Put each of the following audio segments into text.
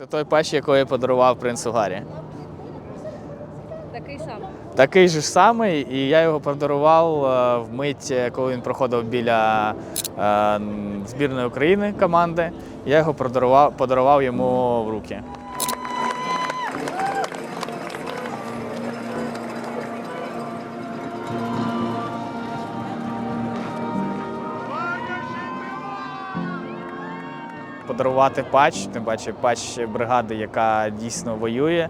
Це той патч, який я подарував принцу Гаррі. Такий самий. Такий же ж самий, і я його подарував е, в мить, е, коли він проходив біля е, збірної України команди. Я його подарував, подарував йому в руки. Подарувати патч, тим паче патч бригади, яка дійсно воює,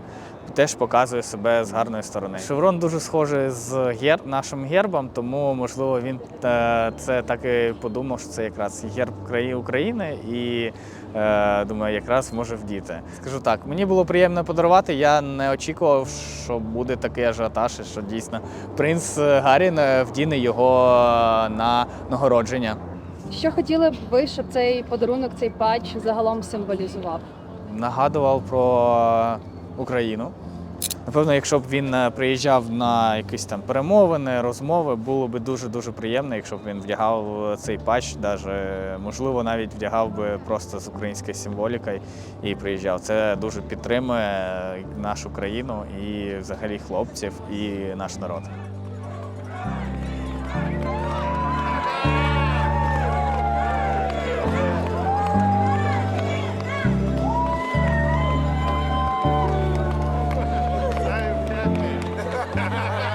теж показує себе з гарної сторони. Шеврон дуже схожий з герб, нашим гербом, тому можливо він е, це так і подумав, що це якраз герб краї- України, і е, думаю, якраз може вдіти. Скажу так, мені було приємно подарувати. Я не очікував, що буде такий ажіотаж, що дійсно принц Гаррі е, вдіне його на нагородження. Що хотіли б ви, щоб цей подарунок, цей патч загалом символізував? нагадував про Україну. Напевно, якщо б він е, приїжджав на якісь там перемовини, розмови, було б дуже-дуже приємно, якщо б він вдягав цей патч, даже, можливо, навіть вдягав би просто з українською символікою і приїжджав. Це дуже підтримує нашу країну і взагалі хлопців і наш народ. Ha ha ha!